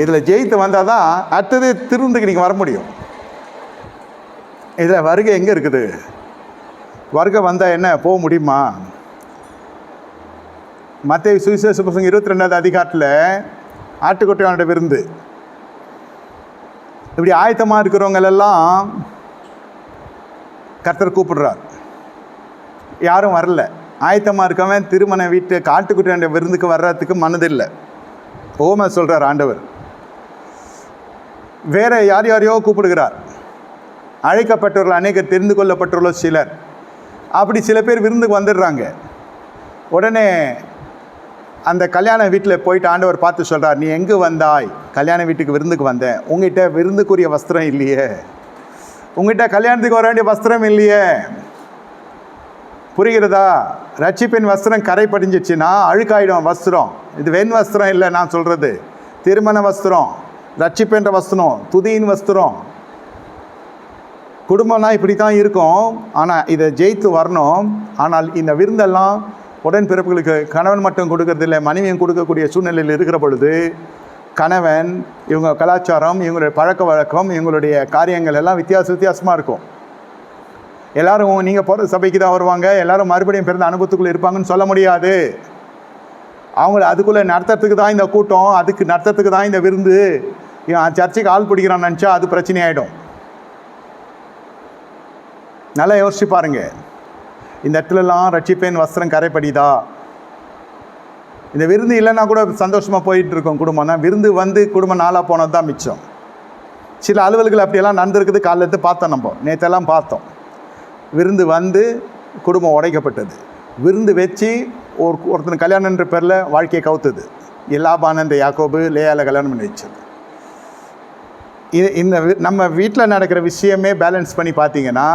இதில் ஜெயித்து வந்தால் தான் அடுத்தது திருந்துக்கு நீங்கள் வர முடியும். இதில் வருகை எங்கே இருக்குது? வருகை வந்தால் என்ன போக முடியுமா? மற்ற சுவிசேஷ பசங்க இருபத்தி ரெண்டாவது அதிகாரத்தில் ஆட்டுக்குட்டியோட விருந்து இப்படி ஆயத்தமாக இருக்கிறவங்களெல்லாம் கர்த்தர் கூப்பிடுறார். யாரும் வரல. ஆயத்தமாக இருக்கவன் திருமண வீட்டு காட்டுக்குட்டியாண்ட விருந்துக்கு வர்றதுக்கு மனதில்லை. ஓம சொல்கிறார் ஆண்டவர். வேற யார் யாரையோ கூப்பிடுகிறார். அழைக்கப்பட்டவர்கள் அநேகர் தெரிந்து கொள்ளப்பட்டுள்ள சிலர். அப்படி சில பேர் விருந்துக்கு வந்துடுறாங்க. உடனே அந்த கல்யாண வீட்டில் போயிட்டு ஆண்டவர் பார்த்து சொல்கிறார் நீ எங்கே வந்தாய்? கல்யாண வீட்டுக்கு விருந்துக்கு வந்தேன். உங்ககிட்ட விருந்துக்குரிய வஸ்திரம் இல்லையே. உங்ககிட்ட கல்யாணத்துக்கு வர வேண்டிய வஸ்திரம் இல்லையே. புரிகிறதா? ரட்சிப்பின் வஸ்திரம் கரை படிஞ்சிச்சுன்னா அழுக்காயிடும் வஸ்திரம். இது வெண் வஸ்திரம் இல்லை நான் சொல்கிறது திருமண வஸ்திரம். ரட்சிப்பென்ற வஸ்திரம் துதியின் வஸ்திரம். குடும்பம்னா இப்படி தான் இருக்கும். ஆனால் இதை ஜெயித்து வரணும். ஆனால் இந்த விருந்தெல்லாம் உடன் பிறப்புகளுக்கு கணவன் மட்டும் கொடுக்கறதில்ல மனைவியும் கொடுக்கக்கூடிய சூழ்நிலையில் இருக்கிற பொழுது கணவன் இவங்க கலாச்சாரம் இவங்களுடைய பழக்க வழக்கம் இவங்களுடைய காரியங்கள் எல்லாம் வித்தியாச வித்தியாசமாக இருக்கும். எல்லாரும் நீங்கள் போகிற சபைக்கு தான் வருவாங்க. எல்லோரும் மறுபடியும் பிறந்த அனுபவத்துக்குள்ளே இருப்பாங்கன்னு சொல்ல முடியாது. அவங்கள அதுக்குள்ளே நடத்துறதுக்கு தான் இந்த கூட்டம் அதுக்கு நடத்துறதுக்கு தான் இந்த விருந்து. இவன் சர்ச்சைக்கு ஆள் பிடிக்கிறான்னு நினச்சா அது பிரச்சனை ஆகிடும் நல்லா யோசிச்சு பாருங்க. இந்த இடத்துலலாம் ரட்சிப்பேன் வஸ்திரம் கரைப்படிதா இந்த விருந்து இல்லைன்னா கூட சந்தோஷமாக போயிட்டு இருக்கோம் குடும்பம் தான். விருந்து வந்து குடும்பம் நாளாக போனது தான் மிச்சம். சில அலுவல்கள் அப்படியெல்லாம் நடந்திருக்குது. காலைல எடுத்து பார்த்தோம் நம்ம. நேற்றெல்லாம் பார்த்தோம். விருந்து வந்து குடும்பம் உடைக்கப்பட்டது. விருந்து வச்சு ஒரு ஒருத்தன் கல்யாணன்ற பேரில் வாழ்க்கையை கவுத்துது. எல்லாபானந்த யாக்கோபு லேயால கல்யாணம் பண்ணி வச்சது. இது இந்த நம்ம வீட்டில் நடக்கிற விஷயமே பேலன்ஸ் பண்ணி பார்த்தீங்கன்னா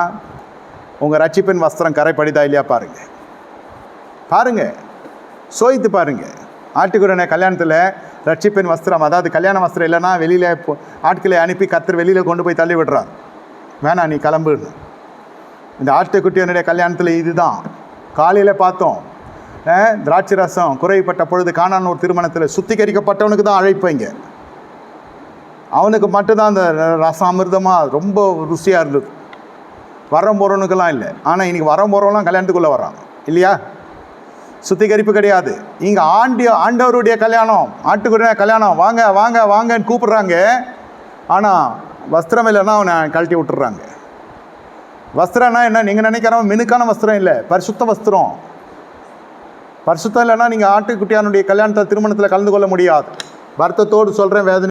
உங்கள் ரட்சிப்பின் வஸ்திரம் கரைப்படிதா இல்லையா பாருங்கள் பாருங்க. சோய்த்து பாருங்கள் ஆட்டுக்குடனே கல்யாணத்தில் ரட்சிப்பின் வஸ்திரம் அதாவது கல்யாண வஸ்திரம் இல்லைன்னா வெளியில் ஆட்களை அனுப்பி கத்தர் வெளியில் கொண்டு போய் தள்ளி விடுறார். வேணாம் நீ கிளம்புன்னு. இந்த ஆட்டுக்குட்டியனுடைய கல்யாணத்தில் இதுதான். காலையில் பார்த்தோம். திராட்சை ரசம் குறைப்பட்ட பொழுது காணான் ஒரு திருமணத்தில் சுத்திகரிக்கப்பட்டவனுக்கு தான் அழைப்பைங்க அவனுக்கு மட்டும்தான் அந்த ர- ரசம் அமிர்தமாக ரொம்ப ருசியாக இருந்தது. வர போகிறவனுக்கெல்லாம் இல்லை. ஆனால் இன்றைக்கி வர போகிறவங்களாம் கல்யாணத்துக்குள்ளே வர்றான் இல்லையா? சுத்திகரிப்பு கிடையாது. இங்கே ஆண்டி ஆண்டவருடைய கல்யாணம் ஆட்டுக்குடைய கல்யாணம். வாங்க வாங்க வாங்கன்னு கூப்பிட்றாங்க. ஆனால் வஸ்திரம் இல்லைன்னா அவனை கழட்டி விட்டுறாங்க. வஸ்திரம்னா என்ன? நீங்கள் நினைக்கிறவன் மினுக்கான வஸ்திரம் இல்லை. பரிசுத்த வஸ்திரம். பரிசுத்தம் இல்லைன்னா நீங்கள் ஆட்டுக்குட்டியானுடைய கல்யாணத்தில் திருமணத்தில் கலந்து கொள்ள முடியாது. வருத்தத்தோடு சொல்கிறேன் வேதனை